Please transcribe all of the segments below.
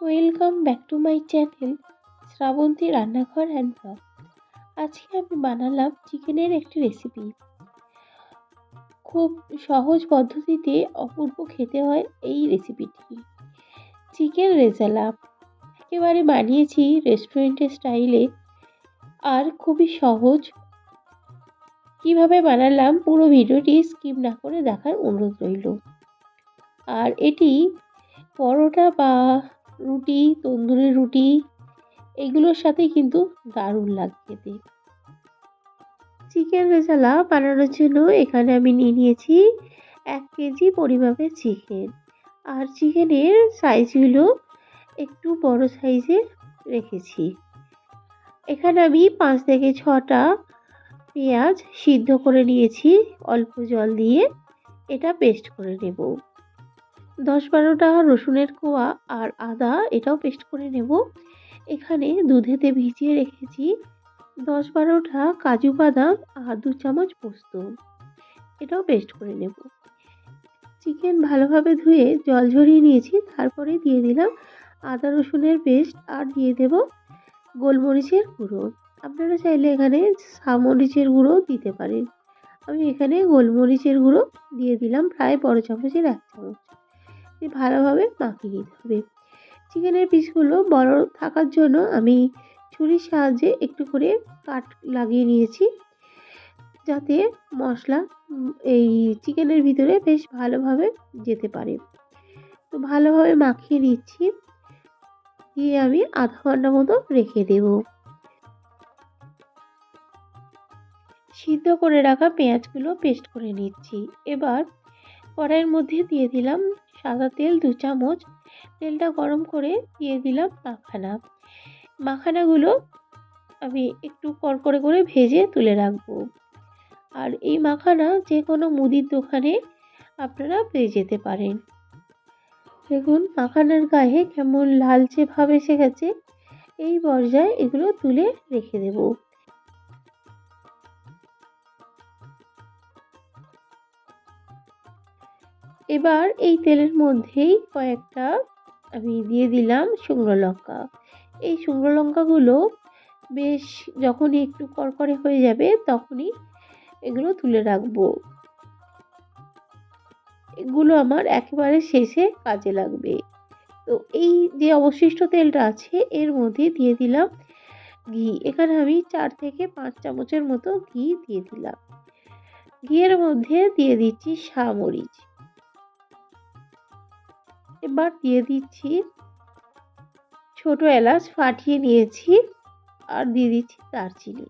Welcome back to my channel Shrabanti রান্নাঘর and blog. আজকে আমি বানালাম চিকেনের একটি রেসিপি। খুব সহজ পদ্ধতিতে অপূর্ব খেতে হয় এই রেসিপিটি। চিকেন রেজালা। একেবারে বানিয়েছি রেস্টুরেন্টের স্টাইলে। আর খুবই সহজ। কীভাবে বানালাম পুরো ভিডিওটি স্কিপ না করে দেখার অনুরোধ রইল। আর এটি পরোটা বা রুটি, তন্দুরি রুটি, এগুলোর সাথে কিন্তু দারুণ লাগে খেতে। চিকেন রেজালা বানানোর জন্য এখানে আমি নিয়ে নিয়েছি এক কেজি পরিমাপের চিকেন আর চিকেনের সাইজগুলো একটু বড় সাইজের রেখেছি। এখানে আমি পাঁচ থেকে ছটা পেঁয়াজ সিদ্ধ করে নিয়েছি, অল্প জল দিয়ে। এটা পেস্ট করে নেব। দশ বারোটা রসুনের কোয়া আর আদা এটাও পেস্ট করে নেব। এখানে দুধেতে ভিজিয়ে রেখেছি দশ বারোটা কাজু বাদাম আর দু চামচ পোস্ত। এটাও পেস্ট করে নেব। চিকেন ভালোভাবে ধুয়ে জল ঝরিয়ে নিয়েছি, তারপরে দিয়ে দিলাম আদা রসুনের পেস্ট আর দিয়ে দেব গোলমরিচের গুঁড়ো। আপনারা চাইলে এখানে সামরিচের গুঁড়ো দিতে পারেন। আমি এখানে গোলমরিচের গুঁড়ো দিয়ে দিলাম প্রায় বড় চামচের এক চামচ। ভালোভাবে মাখিয়ে নিতে হবে। চিকেনের পিসগুলো বড় থাকার জন্য আমি ছুরির সাহায্যে একটু করে কাট লাগিয়ে নিয়েছি। যাতে মশলা এই চিকেনের ভিতরে বেশ ভালোভাবে যেতে পারে। তো ভালোভাবে মাখিয়ে নিচ্ছি। দিয়ে আমি আধা ঘণ্টা মতো রেখে দেব। সিদ্ধ করে রাখা পেঁয়াজগুলো পেস্ট করে নিচ্ছি। এবার কড়াইয়ের মধ্যে দিয়ে দিলাম সাদা তেল দু চামচ। তেলটা গরম করে দিয়ে দিলাম মাখানা। মাখানাগুলো আমি একটু কড়কড়ে করে ভেজে তুলে রাখব। আর এই মাখানা যে কোনো মুদির দোকানে আপনারা পেয়ে যেতে পারেন। দেখুন, মাখানার গায়ে কেমন লালচে ভাব এসে গেছে। এই পর্যায়ে এগুলো তুলে রেখে দেবো। এবার এই তেলের মধ্যেই কয়েকটা আমি দিয়ে দিলাম শুকনো লঙ্কা। এই শুকনো লঙ্কাগুলো বেশ যখনই একটু করকরে হয়ে যাবে তখনই এগুলো তুলে রাখব। এগুলো আমার একেবারে শেষে কাজে লাগবে। তো এই যে অবশিষ্ট তেলটা আছে এর মধ্যে দিয়ে দিলাম ঘি। এখানে আমি চার থেকে পাঁচ চামচের মতো ঘি দিয়ে দিলাম। ঘিয়ের মধ্যে দিয়ে দিচ্ছি সামরিচ। এবার দিয়ে দিচ্ছি ছোট এলাচ ফাটিয়ে নিয়েছি আর দিয়ে দিচ্ছি দারচিনি।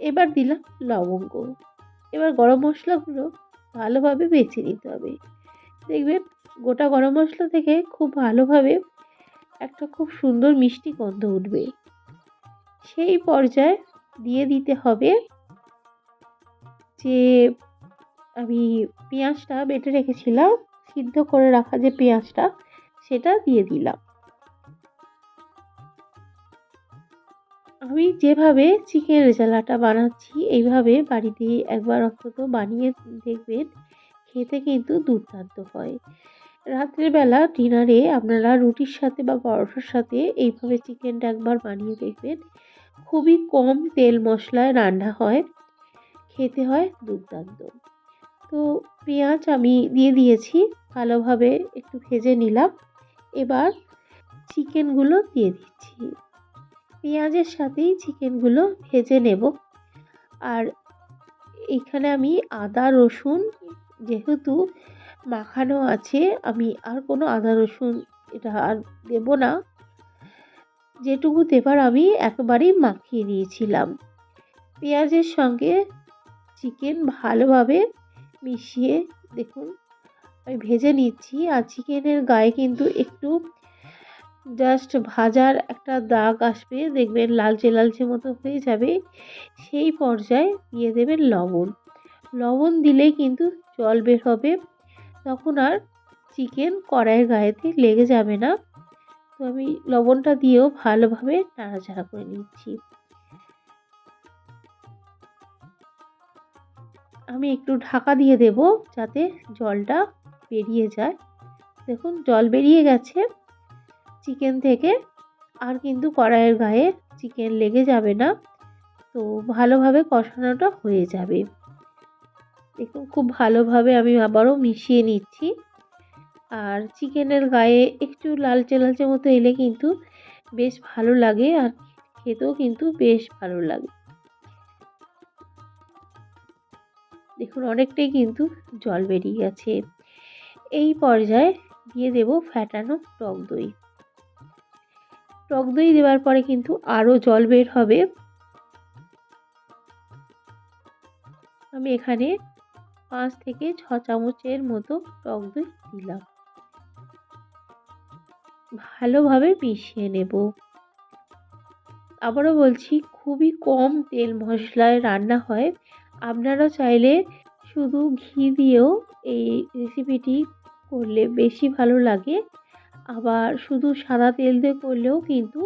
এবার দিলাম লবঙ্গ। এবার গরম মশলাগুলো ভালোভাবে বেছে নিতে হবে। দেখবেন গোটা গরম মশলা থেকে খুব ভালোভাবে একটা খুব সুন্দর মিষ্টি গন্ধ উঠবে। সেই পর্যায়ে দিয়ে দিতে হবে যে আমি পেঁয়াজটা বেটে রেখেছিলাম। সিদ্ধ করে রাখা যে পেঁয়াজটা, সেটা দিয়ে দিলাম। আমি যেভাবে চিকেন রেজালাটা বানাচ্ছি, এইভাবে বাড়িতে একবার অন্তত বানিয়ে দেখবেন, খেতে কিন্তু দুর্দান্ত হয়। রাত্রের বেলা ডিনারে আপনারা রুটির সাথে বা পরোটার সাথে এইভাবে চিকেনটা একবার বানিয়ে দেখবেন। খুবই কম তেল মশলায় রান্না হয়, খেতে হয় দুর্দান্ত। তো পেঁয়াজ আমি দিয়ে দিয়েছি, ভালোভাবে একটু ভেজে নিলাম। এবার চিকেনগুলো দিয়ে দিচ্ছি। পেঁয়াজের সাথেই চিকেনগুলো ভেজে নেব। আর এখানে আমি আদা, রসুন যেহেতু মাখানো আছে, আমি আর কোনো আদা, রসুন এটা আর দেব না। যেটুকু দেবার আমি একেবারেই মাখিয়ে দিয়েছিলাম। পেঁয়াজের সঙ্গে চিকেন ভালোভাবে মিশিয়ে দেখুন, আমি ভেজে নিচ্ছি আর চিকেনের গায়ে কিন্তু একটু জাস্ট ভাজার একটা দাগ আসবে, দেখবেন লালচে লালচে মতো হয়ে যাবে। সেই পর্যায়ে দিয়ে দেবেন লবণ। লবণ দিলেই কিন্তু জল বের হবে, তখন আর চিকেন কড়াইয়ের গায়েতে লেগে যাবে না। তো আমি লবণটা দিয়েও ভালোভাবে নাড়াচাড়া করে নিচ্ছি। আমি একটু ঢাকা দিয়ে দেব যাতে জলটা বেরিয়ে যায়। দেখুন, জল বেরিয়ে গেছে। চিকেন থেকে আর কিন্তু কড়াইয়ের গায়ে চিকেন লেগে যাবে না। তো ভালোভাবে কষানোটা হয়ে যাবে। দেখুন, খুব ভালোভাবে আমি আবারও মিশিয়ে নিচ্ছি। আর চিকেনের গায়ে একটু লালচে লালচে মতো এলে কিন্তু বেশ ভালো লাগে আর খেতেও কিন্তু বেশ ভালো লাগে। দেখুন, অনেকটাই কিন্তু জল বেরিয়ে গেছে। এই পর্যায়ে দিয়ে দেব ফ্যাটানো টক দই। টক দই দেওয়ার পরে কিন্তু আরও জল বের হবে। আমি এখানে পাঁচ থেকে ছ চামচের মতো টক দই দিলাম। ভালোভাবে মিশিয়ে নেব। আবারও বলছি, খুবই কম তেল মশলায় রান্না হয়। আপনারা চাইলে শুধু ঘি দিয়েও এই রেসিপিটি করলে বেশি ভালো লাগে। আবার শুধু সাদা তেল দিয়ে করলেও কিন্তু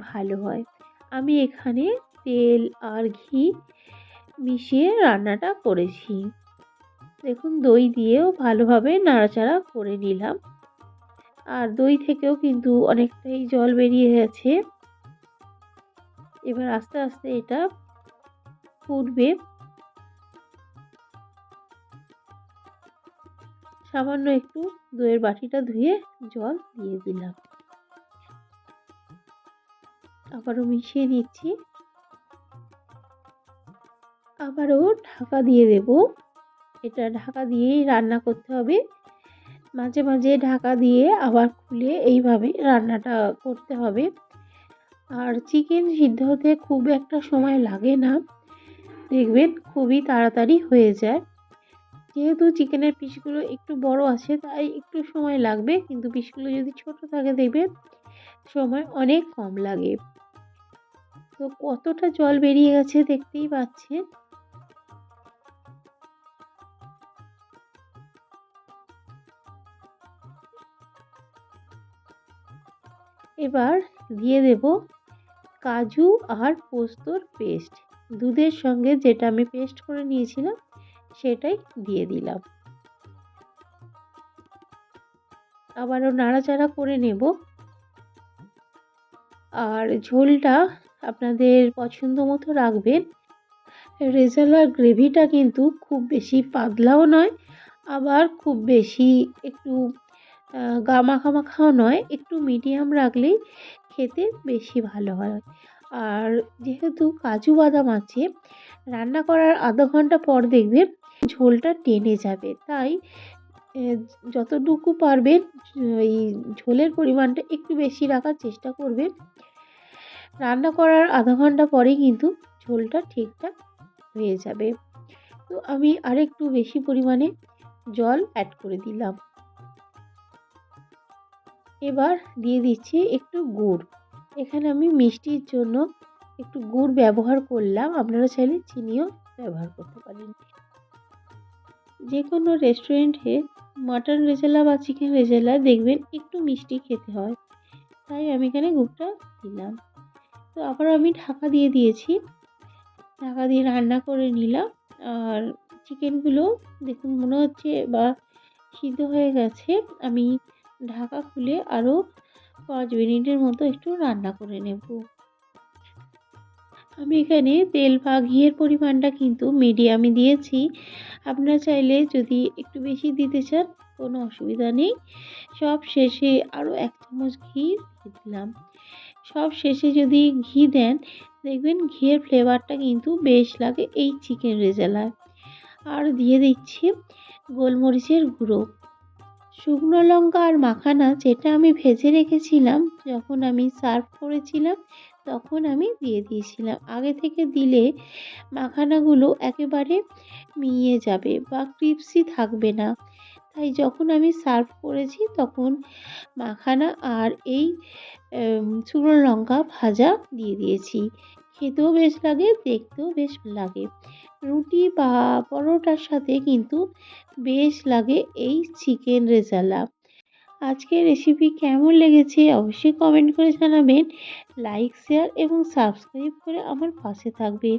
ভালো হয়। আমি এখানে তেল আর ঘি মিশিয়ে রান্নাটা করেছি। দেখুন, দই দিয়েও ভালোভাবে নাড়াচাড়া করে নিলাম। আর দই থেকেও কিন্তু অনেকটাই জল বেরিয়ে গেছে। এবার আস্তে আস্তে এটা ফুটবে। সামান্য একটু দইয়ের বাটিটা ধুয়ে জল দিয়ে দিলাম। আবারও মিশিয়ে নিচ্ছি। আবারও ঢাকা দিয়ে দেব। এটা ঢাকা দিয়েই রান্না করতে হবে। মাঝে মাঝে ঢাকা দিয়ে আবার খুলে এইভাবে রান্নাটা করতে হবে। আর চিকেন সিদ্ধ হতে খুব একটা সময় লাগে না। দেখবেন খুবই তাড়াতাড়ি হয়ে যায়। যেহেতু চিকেনের পিসগুলো একটু বড় আছে, তাই একটু সময় লাগবে। কিন্তু পিসগুলো যদি ছোট থাকে দেখবেন, সময় অনেক কম লাগে। তো কতটা জল বেরিয়ে গেছে দেখতেই পাচ্ছেন। এবার দিয়ে দেব কাজু আর পোস্তর পেস্ট। দুধের সঙ্গে যেটা আমি পেস্ট করে নিয়েছিলাম সেটাই দিয়ে দিলাম। আবারও নাড়াচাড়া করে নেব। আর ঝোলটা আপনাদের পছন্দ মতো রাখবেন। রেজালার গ্রেভিটা কিন্তু খুব বেশি পাতলাও নয়, আবার খুব বেশি একটু গামাখা মাখাও নয়, একটু মিডিয়াম রাখলেই খেতে বেশি ভালো হয়। আর যেহেতু কাজু বাদাম আছে, রান্না করার আধা ঘণ্টা পর দেখবেন ঝোলটা টেনে যাবে। তাই যতটুকু পারবেন এই ঝোলের পরিমাণটা একটু বেশি রাখার চেষ্টা করবেন। রান্না করার আধা ঘণ্টা পরেই কিন্তু ঝোলটা ঠিকঠাক হয়ে যাবে। তো আমি আরেকটু বেশি পরিমাণে জল অ্যাড করে দিলাম। এবার দিয়ে দিচ্ছি একটু গুড়। এখানে আমি মিষ্টির জন্য একটু গুড় ব্যবহার করলাম। আপনারা চাইলে চিনিও ব্যবহার করতে পারেন। যে কোনো রেস্টুরেন্টে মাটন রেজালা বা চিকেন রেজালা দেখবেন একটু মিষ্টি খেতে হয়। তাই আমি এখানে গুড়টা দিলাম। তো আবার আমি ঢাকা দিয়ে দিয়েছি। ঢাকা দিয়ে রান্না করে নিলাম। আর চিকেনগুলো দেখুন মনে হচ্ছে বা সিদ্ধ হয়ে গেছে। আমি ঢাকা খুলে আরও পাঁচ মিনিটের মতো একটু রান্না করে নেব। আমি এখানে তেল বা ঘিয়ের পরিমাণটা কিন্তু মিডিয়ামে দিয়েছি। আপনারা চাইলে যদি একটু বেশি দিতে চান, কোনো অসুবিধা নেই। সব শেষে আরও এক চামচ ঘি দিলাম। সব শেষে যদি ঘি দেন, দেখবেন ঘিয়ের ফ্লেভারটা কিন্তু বেশ লাগে এই চিকেন রেজালায় আর দিয়ে দিচ্ছি গোলমরিচের গুঁড়ো। শুকনো লঙ্কা আর মাখানা যেটা আমি ভেজে রেখেছিলাম, যখন আমি সার্ভ করেছিলাম তখন আমি দিয়ে দিয়েছিলাম। আগে থেকে দিলে মাখানাগুলো একেবারে মিয়ে যাবে বা ক্রিপসি থাকবে না। তাই যখন আমি সার্ভ করেছি তখন মাখানা আর এই শুকনো লঙ্কা ভাজা দিয়ে দিয়েছি। খেতেও বেশ লাগে, দেখতেও বেশ লাগে। রুটি বা পরোটার সাথে কিন্তু বেশ লাগে এই চিকেন রেজালা। আজকের রেসিপি কেমন লেগেছে অবশ্যই কমেন্ট করে জানাবেন। লাইক শেয়ার এবং সাবস্ক্রাইব করে আমার পাশে থাকবেন।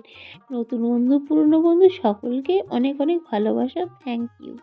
নতুন বন্ধু, পুরনো বন্ধু সকলকে অনেক অনেক ভালোবাসা। Thank you